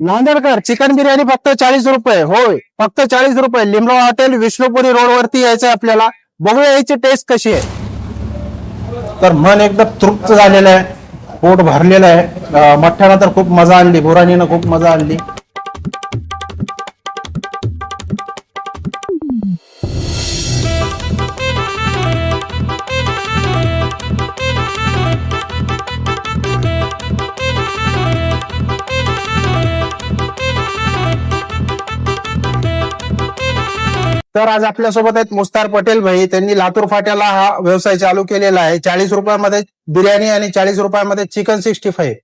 Nandedkar chicken biryani फक्त चाळीस रुपये. होय फक्त चाळीस रुपये. लिमला हॉटेल विष्णुपुरी रोड वरती यायचं आपल्याला. बघूया याची टेस्ट कशी आहे. तर मन एकदम तृप्त झालेलं आहे. पोट भरलेलं आहे. मठ्ठ्यानं तर खूप मजा आणली बुराणीनं खूप मजा आणली. तर आज आपल्यासोबत आहेत मुस्तार पटेल भाई. त्यांनी लातूर फाट्याला हा व्यवसाय चालू केलेला आहे. चाळीस रुपयामध्ये बिर्याणी आणि चाळीस रुपयामध्ये चिकन सिक्स्टी फाईव्ह.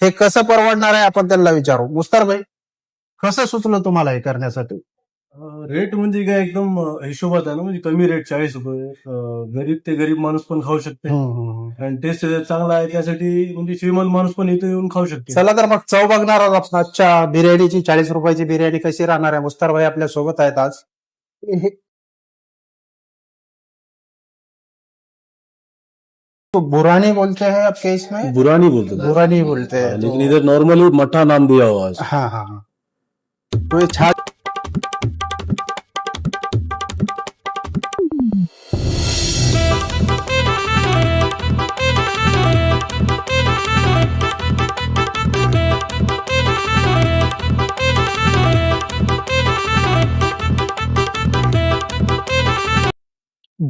हे कसं परवडणार आहे आपण त्यांना विचारू. मुस्तार भाई कसं सुचलं तुम्हाला हे करण्यासाठी? रेट म्हणजे काय एकदम हिशोबात आहे ना म्हणजे कमी रेट चाळीस रुपये. गरीब ते गरीब माणूस पण खाऊ शकते. आणि टेस्ट चांगला आहे त्यासाठी म्हणजे श्रीमंत माणूस पण इथे येऊन खाऊ शकते. चला तर मग चव बघणार आहोत आजच्या बिर्याणीची चाळीस रुपयाची बिर्याणी कशी राहणार आहे? मुस्तार भाई आपल्यासोबत आहेत आज. तो बुरानी बोलते हैं आपके इसमें बुरा नहीं बोलते बुरानी बोलते हैं लेकिन इधर नॉर्मली मठा नाम दिया हुआ है हाँ हाँ हाँ। तो ये छा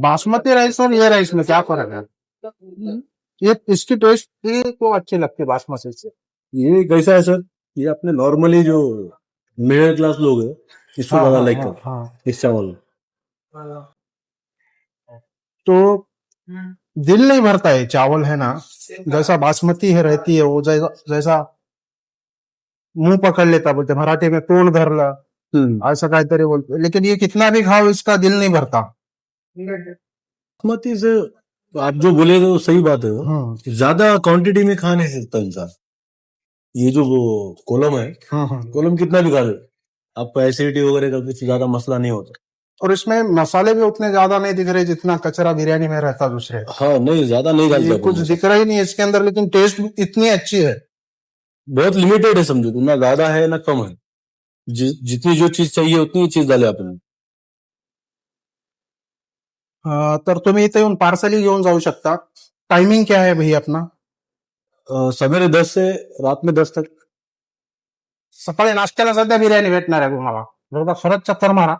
बासमती राइस और ये राइस में क्या फ़र्क है? ये इसकी टेस्ट को अच्छी लगती है बासमती से। ये कैसा है सर? ये अपने नॉर्मली जो मिडिल क्लास लोग हैं इसको ज़्यादा लाइक हाँ, करते हाँ, इस चावल तो दिल नहीं भरता है चावल है ना? जैसा बासमती है रहती है वो जैसा जैसा मुँह पकड़ लेता बोलते मराठी में तोंड धरला हम्म। ऐसा काहीतरी बोलते लेकिन ये कितना भी खाओ इसका दिल नहीं भरता। बासमती से आप जो बोले तो सही बात है वो। हम्म, ज़्यादा क्वांटिटी में खा नहीं सकता इंसान। ये जो वो कोलम है हम्म, हम्म। कोलम कितना भी खा लो आपको एसिडिटी वगैरह का कुछ ज़्यादा मसला नहीं होता। और इसमें मसाले भी उतने ज़्यादा नहीं दिख रहे जितना कचरा बिरयानी में रहता दूसरे। हाँ नहीं ज़्यादा नहीं डालते कुछ दिख रहा ही नहीं है इसके अंदर लेकिन टेस्ट इतनी अच्छी है। बहुत लिमिटेड है समझो ना ज़्यादा है ना कम है। जि, जितनी जो चीज़ चाहिए उतनी चीज़ डाले आपने। तर तुम्ही इथे येऊन पार्सली घेऊन जाऊ शकता. टायमिंग क्या है भाई अपना? सवेरे दस से रात में दस तक. सकाळी नाश्त्याला सध्या बिर्याणी भेटणार आहे तुम्हाला. बरोबर खरंच चक्कर मारा.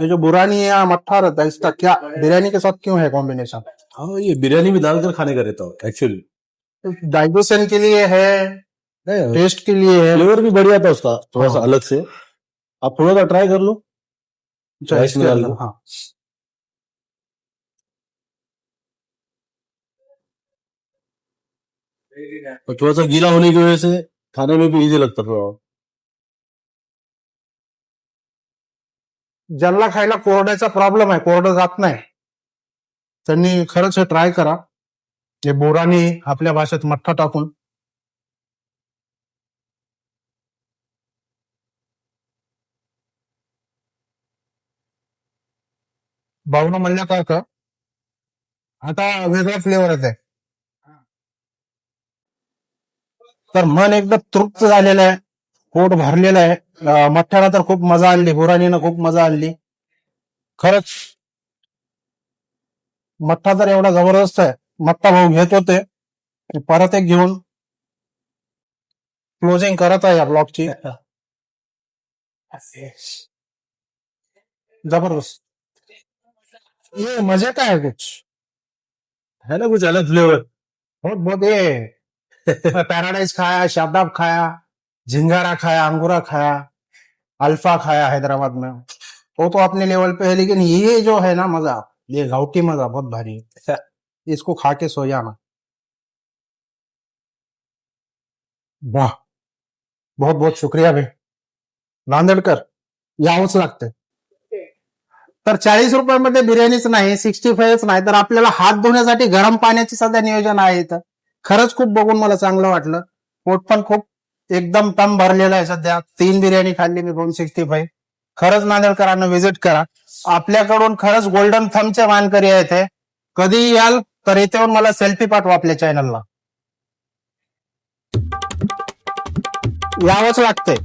ये जो बुरानी है या मट्ठा रहता है इसका क्या बिरयानी के साथ क्यों है कॉम्बिनेशन हाँ ये बिरयानी में डालकर खाने का रहता है एक्चुअली डाइजेशन के लिए है टेस्ट के लिए है। फ्लेवर भी बढ़िया था उसका थोड़ा सा हाँ। अलग से। आप थोड़ा सा ट्राई कर लो। राइस में डाल दो। हाँ। और थोड़ा सा गीला होने की वजह से खाने में भी इजी लगता था। ज्यांना खायला कोरड्याचा प्रॉब्लेम आहे कोरडं जात नाही। त्यांनी खरंच हे ट्राय करा. हे बोरानी आपल्या भाषेत मठ्ठा टाकून. भावना म्हणल्या का का? आता वेगळा फ्लेवर येत आहे तर मन एकदम तृप्त झालेलं आहे. पोट भरलेलं आहे. अं, मठ्ठ्यानं तर खूप मजा आणली बुरानीनं खूप मजा आणली खरंच मठ्ठा तर एवढा जबरदस्त आहे. मठ्ठा भाऊ घेत होते. परत एक घेऊन क्लोजिंग करत आहे या ब्लॉगची जबरदस्त. ये मज़े का है कुछ? है ना कुछ अलग फ्लेवर बहुत बहुत ये। पैराडाइज खाया शादाब खाया झिंगारा खाया अंगूरा खाया अल्फ़ा खाया हैदराबाद में। वो तो अपने लेवल पे है लेकिन ये जो है ना मज़ा ये घावटी मज़ा बहुत भारी इसको खा के सो जाना। वाह। बहुत बहुत शुक्रिया भाई। नांदेडकर यावंच लागतंय तर चाळीस रुपयामध्ये बिर्याणीच नाही सिक्स्टी फाईव्हच नाही तर आपल्याला हात धुण्यासाठी गरम पाण्याची सध्या नियोजन आहे इथं. खरंच खूप बघून मला चांगलं वाटलं. पोट पण खूप एकदम टम भरलेलं आहे सध्या. तीन बिर्याणी खाल्ली मी दोन सिक्स्टी फाईव्ह खरंच नांदेडकरांना व्हिजिट करा. आपल्याकडून खरंच गोल्डन थमचे मानकरी आहेत हे. कधी याल तर इथे येऊन मला सेल्फी पाठवा आपल्या चॅनलला यावंच लागतंय.